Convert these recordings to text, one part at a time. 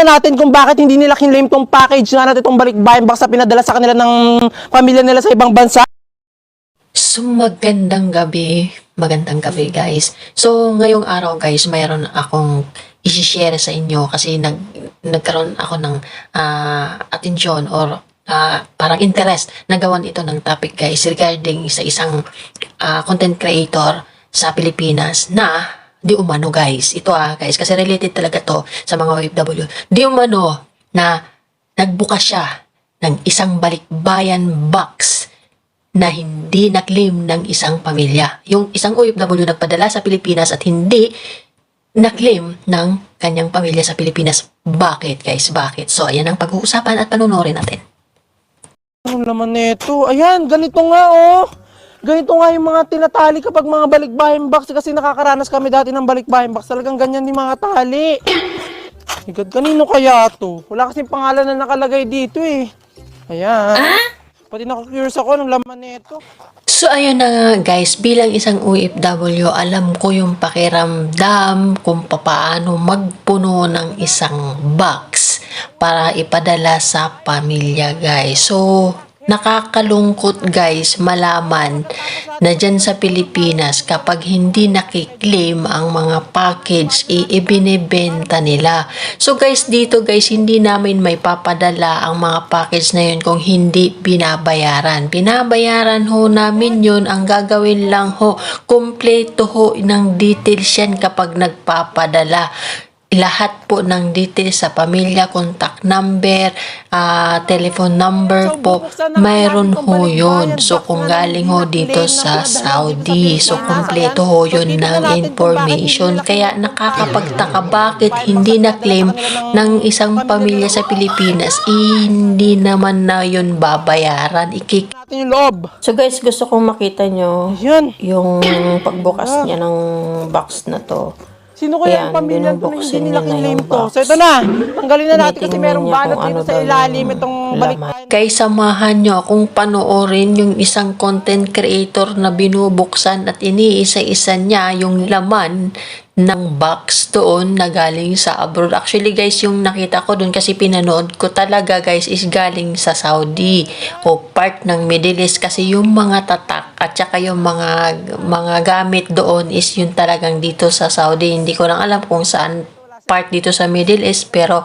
na natin kung bakit hindi nila kinlaim tong package nga natin itong balikbayan box na pinadala sa kanila ng pamilya nila sa ibang bansa. So, magandang gabi. Magandang gabi, guys. So, ngayong araw, guys, mayroon akong isi-share sa inyo kasi nag, nagkaroon ako ng ah, atensyon or ah, parang interest na gawan ito ng topic, guys, regarding sa isang ah, content creator sa Pilipinas na di umano, guys. Ito ah, guys, kasi related talaga to sa mga OFW. Di umano na nagbukas siya ng isang balikbayan box na hindi na-claim ng isang pamilya. Yung isang OFW nagpadala sa Pilipinas at hindi na-claim ng kanyang pamilya sa Pilipinas. Bakit guys? Bakit? So, ayan ang pag-uusapan at panunorin natin. Ano naman nito? Ayan, ganito nga oh. Ganito nga yung mga tinatali kapag mga balikbayan box kasi nakakaranas kami dati ng balikbayan box. Talagang ganyan yung mga tali. God, kanino kaya to? Wala kasing pangalan na nakalagay dito eh. Ayan. Pati naku-curious ako ng laman nito. So, ayun na nga guys, bilang isang OFW, alam ko yung pakiramdam kung papaano magpuno ng isang box para ipadala sa pamilya guys. So, nakakalungkot guys malaman na dyan sa Pilipinas kapag hindi nakiklaim ang mga package, i- ibinibenta nila. So guys, dito guys, hindi namin may papadala ang mga package na yun kung hindi binabayaran. Binabayaran ho namin yun. Ang gagawin lang ho, kumpleto ho ng details yan kapag nagpapadala lahat po ng details sa pamilya, contact number, ah, telephone number po, mayroon ho yun. So, kung galing ho dito sa Saudi, so, kumpleto ho yun ng information. Kaya nakakapagtaka bakit hindi na-claim ng isang pamilya sa Pilipinas, eh, hindi naman na yun babayaran. Ikik Natin yung loob. So guys, gusto kong makita nyo Ayan. yung pagbukas niya ng box na to. Sino kaya Ayan, ang pamilya to na binubuksan hindi nila niya na yung to? box. So ito na. Tanggalin na natin kasi Tinitingnan merong niya kung dito ano sa daw ilalim yung itong laman. balikbayan. Kay samahan nyo akong panoorin yung isang content creator na binubuksan at iniisa-isa niya yung laman ng box doon na galing sa abroad. Actually guys, yung nakita ko doon kasi pinanood ko talaga guys is galing sa Saudi o part ng Middle East kasi yung mga tatak at saka yung mga mga gamit doon is yun talagang dito sa Saudi. Hindi ko lang alam kung saan part dito sa Middle East pero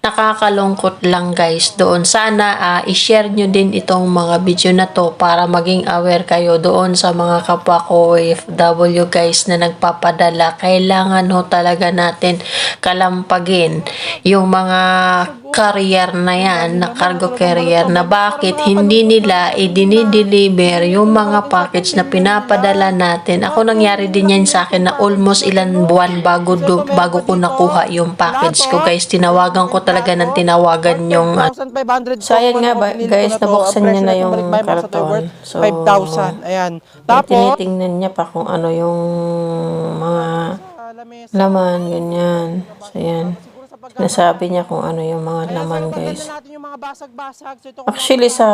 nakakalungkot lang guys doon. Sana ah, i-share nyo din itong mga video na to para maging aware kayo doon sa mga kapwa ko OFW guys na nagpapadala. Kailangan ho talaga natin kalampagin yung mga carrier na yan, na cargo carrier na bakit hindi nila i-deliver yung mga package na pinapadala natin. Ako nangyari din yan sa akin na almost ilan buwan bago do, bago ko nakuha yung package ko guys. Tinawagan ko talaga ng tinawagan yung uh, 1,500 So, ayan nga ba, guys, nabuksan niya na yung karton. So, 5,000. Ayan. Tapos, tinitingnan niya pa kung ano yung mga lamesa. laman, ganyan. So, yan. Nasabi niya kung ano yung mga Ayan, laman, guys. natin yung mga basag-basag. So, ito Actually, sa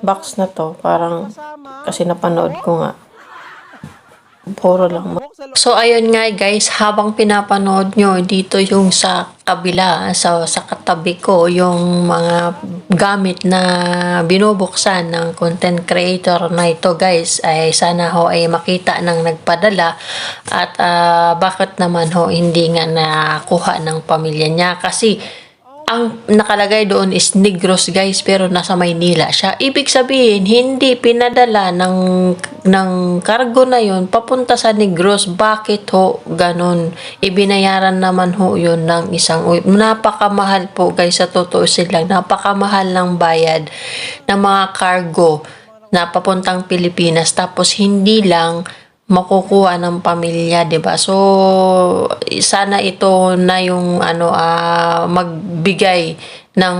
box na to, parang, kasi napanood ko nga, puro lang. So ayun nga guys, habang pinapanood nyo dito yung sa kabila, sa, sa katabi ko, yung mga gamit na binubuksan ng content creator na ito guys, ay sana ho ay makita ng nagpadala at ah, bakit naman ho hindi nga nakuha ng pamilya niya kasi ang nakalagay doon is Negros guys pero nasa Maynila siya. Ibig sabihin hindi pinadala ng ng cargo na yon papunta sa Negros. Bakit ho ganon? Ibinayaran naman ho yun ng isang. Napakamahal po guys sa totoo sila. Napakamahal ng bayad ng mga cargo na papuntang Pilipinas tapos hindi lang makukuha ng pamilya, 'di ba? So sana ito na yung ano ah, magbigay ng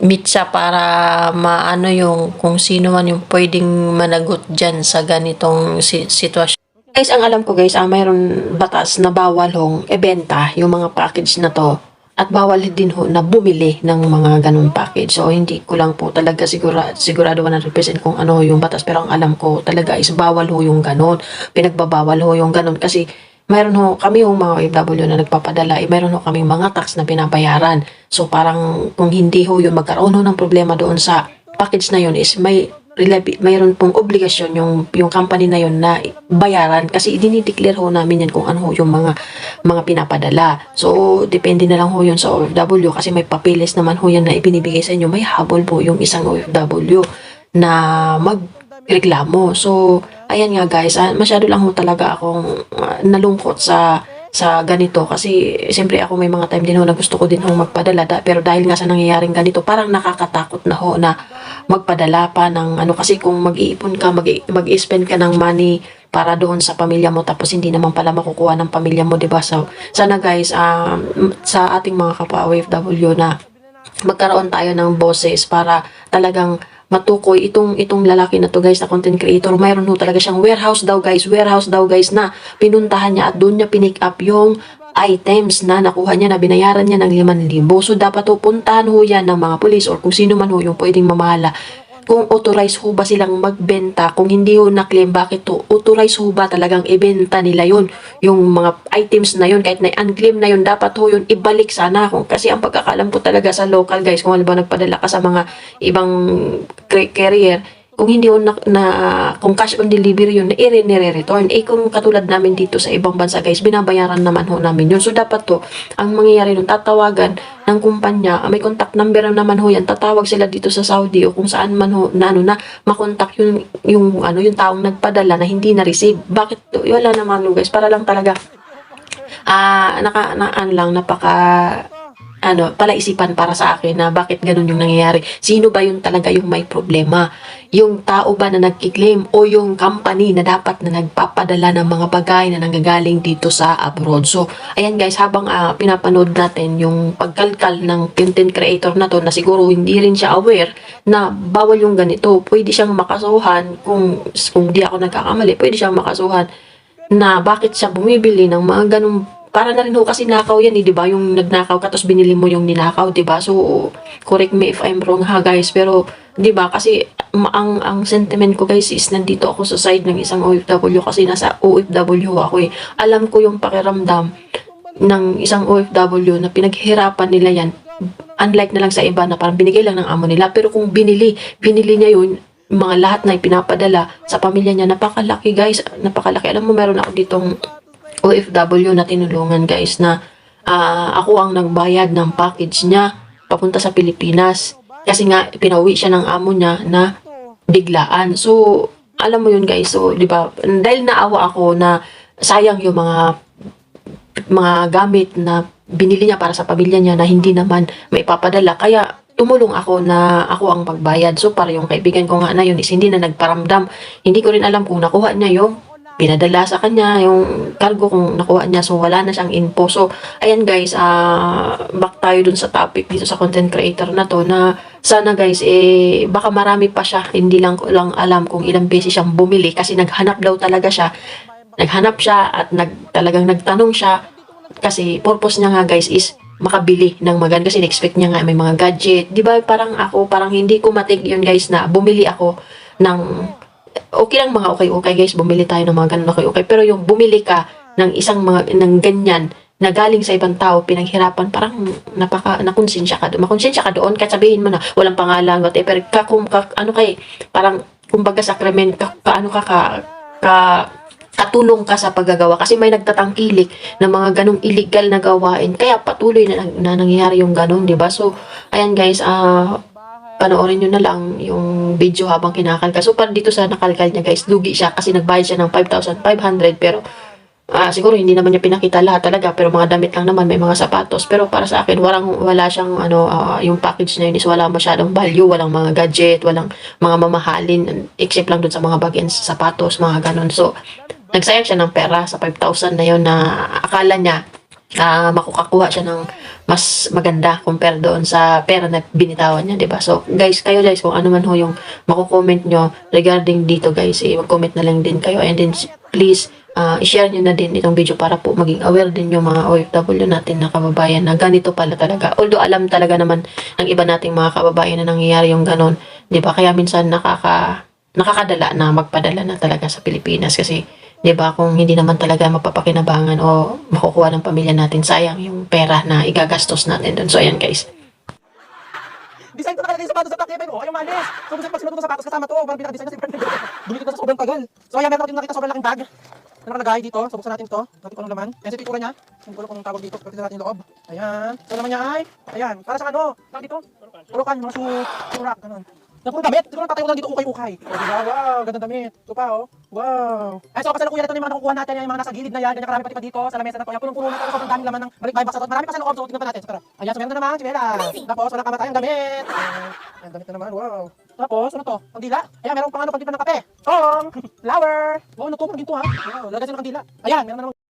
mitsa para maano yung kung sino man yung pwedeng managot diyan sa ganitong si- sitwasyon. Guys, ang alam ko guys, ah, mayroon batas na bawal hong ibenta yung mga package na to at bawal din ho na bumili ng mga ganong package. So, hindi ko lang po talaga sigura, sigurado 100% kung ano yung batas. Pero ang alam ko talaga is bawal ho yung ganon. Pinagbabawal ho yung ganon kasi mayroon ho kami yung mga OFW na nagpapadala, eh, mayroon ho kami mga tax na binabayaran. So parang kung hindi ho yun magkaroon ho ng problema doon sa package na yun is may mayroon pong obligasyon yung yung company na yun na bayaran kasi dinideclare ho namin yan kung ano ho yung mga mga pinapadala. So depende na lang ho yun sa OFW kasi may papeles naman ho yan na ibinibigay sa inyo. May habol po yung isang OFW na magreklamo. So ayan nga guys, ah, masyado lang ho talaga akong ah, nalungkot sa sa ganito. Kasi siyempre ako may mga time din ho na gusto ko din ho magpadala da, pero dahil nga sa nangyayaring ganito parang nakakatakot na ho na magpadala pa ng ano. Kasi kung mag-iipon ka mag- mag-spend ka ng money para doon sa pamilya mo tapos hindi naman pala makukuha ng pamilya mo 'di ba? So sana guys um, sa ating mga kapwa OFW na magkaroon tayo ng boses para talagang matukoy itong itong lalaki na to guys na content creator. Mayroon ho talaga siyang warehouse daw guys. Warehouse daw guys na pinuntahan niya at doon niya pinick up yung items na nakuha niya na binayaran niya ng 5,000 so dapat ho puntahan ho yan ng mga police or kung sino man ho yung pwedeng mamahala kung authorized ho ba silang magbenta, kung hindi ho na-claim, bakit to? Authorized ho ba talagang ibenta nila yun? Yung mga items na yun, kahit na unclaim na yun, dapat ho yun ibalik sana. Kung, kasi ang pagkakalam ko talaga sa local guys, kung halimbawa nagpadala ka sa mga ibang carrier, kung hindi ho na, na kung cash on delivery yun, i-return. Eh kung katulad namin dito sa ibang bansa guys, binabayaran naman ho namin yun. So dapat to, ang mangyayari nun, tatawagan ng kumpanya, may contact number naman ho yan, tatawag sila dito sa Saudi o kung saan man ho, na ano na, makontak yung, yung, ano, yung taong nagpadala na hindi na-receive. Bakit? Wala naman ho guys, para lang talaga, ah, naka, na, ano lang, napaka, ano, palaisipan para sa akin na bakit ganun yung nangyayari. Sino ba yung talaga yung may problema? Yung tao ba na nagkiklaim o yung company na dapat na nagpapadala ng mga bagay na nanggagaling dito sa abroad. So, ayan guys, habang ah, pinapanood natin yung pagkalkal ng content creator na to na siguro hindi rin siya aware na bawal yung ganito. Pwede siyang makasuhan kung, kung di ako nagkakamali, pwede siyang makasuhan na bakit siya bumibili ng mga ganung para na rin ho kasi nakaw yan eh, di ba? Yung nagnakaw ka tapos binili mo yung ninakaw, di ba? So, correct me if I'm wrong ha guys, pero di ba? Kasi ang ang sentiment ko guys is nandito ako sa side ng isang OFW kasi nasa OFW ako eh. Alam ko yung pakiramdam ng isang OFW na pinaghirapan nila yan. Unlike na lang sa iba na parang binigay lang ng amo nila. Pero kung binili, binili niya yun, mga lahat na ipinapadala sa pamilya niya, napakalaki guys, napakalaki. Alam mo, meron ako ditong OFW na tinulungan guys na ah, ako ang nagbayad ng package niya papunta sa Pilipinas. Kasi nga, pinauwi siya ng amo niya na biglaan. So, alam mo yun guys, so, di ba, dahil naawa ako na sayang yung mga mga gamit na binili niya para sa pamilya niya na hindi naman may papadala. Kaya tumulong ako na ako ang pagbayad. So para yung kaibigan ko nga na yun is hindi na nagparamdam. Hindi ko rin alam kung nakuha niya yung pinadala sa kanya, yung cargo kung nakuha niya. So wala na siyang info. So ayan guys, ah back tayo dun sa topic dito sa content creator na to na sana guys, eh, baka marami pa siya. Hindi lang lang alam kung ilang beses siyang bumili kasi naghanap daw talaga siya naghanap siya at nag, talagang nagtanong siya kasi purpose niya nga guys is makabili ng maganda kasi expect niya nga may mga gadget. Di ba parang ako, parang hindi ko matig yun guys na bumili ako ng okay lang mga okay-okay guys, bumili tayo ng mga ganun okay-okay. Pero yung bumili ka ng isang mga, ng ganyan na galing sa ibang tao, pinaghirapan, parang napaka, nakonsensya ka doon. Makonsensya ka doon, kahit sabihin mo na walang pangalan, whatever, ka, kung, ka, ano kay, parang, kumbaga sakrament, ka, ka, ano ka, ka, ka, katulong ka sa paggagawa kasi may nagtatangkilik na mga ganong illegal na gawain kaya patuloy na, na nangyayari yung ganon di ba so ayan guys ah panoorin nyo na lang yung video habang kinakalkal so para dito sa nakalkal niya guys lugi siya kasi nagbayad siya ng 5,500 pero ah siguro hindi naman niya pinakita lahat talaga pero mga damit lang naman may mga sapatos. Pero para sa akin walang wala siyang ano ah, yung package na yun is wala masyadong value walang mga gadget walang mga mamahalin except lang dun sa mga bagay sapatos mga ganon. So nagsayang siya ng pera sa 5,000 na yun na akala niya ah makukakuha siya ng mas maganda compare doon sa pera na binitawan niya, 'di ba? So, guys, kayo guys, kung ano man ho yung mako-comment nyo regarding dito, guys, eh, mag-comment na lang din kayo and then please ah, i-share nyo na din itong video para po maging aware din yung mga OFW natin na kababayan na ganito pala talaga. Although alam talaga naman ng iba nating mga kababayan na nangyayari yung ganon, 'di ba? Kaya minsan nakaka nakakadala na magpadala na talaga sa Pilipinas kasi 'Di ba? Kung hindi naman talaga mapapakinabangan o makukuha ng pamilya natin, sayang yung pera na igagastos natin doon. So, ayan guys. Design ko nakalagay yung sapatos sa takip, oh. Ayaw malis. So, gusto pag sinuot ko sapatos kasama to, parang pinaka-design na si Bernard. Bumili ko na sa sobrang tagal. So, ayan, meron dito nakita sobrang laking bag. Na nakalagay dito. So, buksan natin to. Natin ko ng laman. Ayan, sa niya. Yung ko kung tawag dito. Pagkita natin yung loob. Ayan. So, naman niya ay, ayan. Para sa ano? Tawag dito? Purukan, mga shoe. Purak, ganun. Yung puro damit. Siguro tatay ko lang dito ukay-ukay. Oh, diba? Wow, ganda damit. Ito pa, oh. Wow. Ay, so, kasalukuyan ito yung mga nakukuha natin. Yung mga nasa gilid na yan. Ganyan karami pati pa dito. Sa lamesa na to. Ayan, punong-puno na to. Sobrang dami laman ng balik box. At marami pa sa loob. So, tingnan pa natin. So, tara. Ayan, so meron na naman. Chimela. Tapos, walang kamatayang damit. Ayan, ayan, damit na naman. Wow. Tapos, ano to? Pandila. Ayan, meron pang ano, pandila ng kape. Tong. Flower. Wow, to? Parang ginto ha. Wow, lagay sila ng kandila. Ayan, meron na naman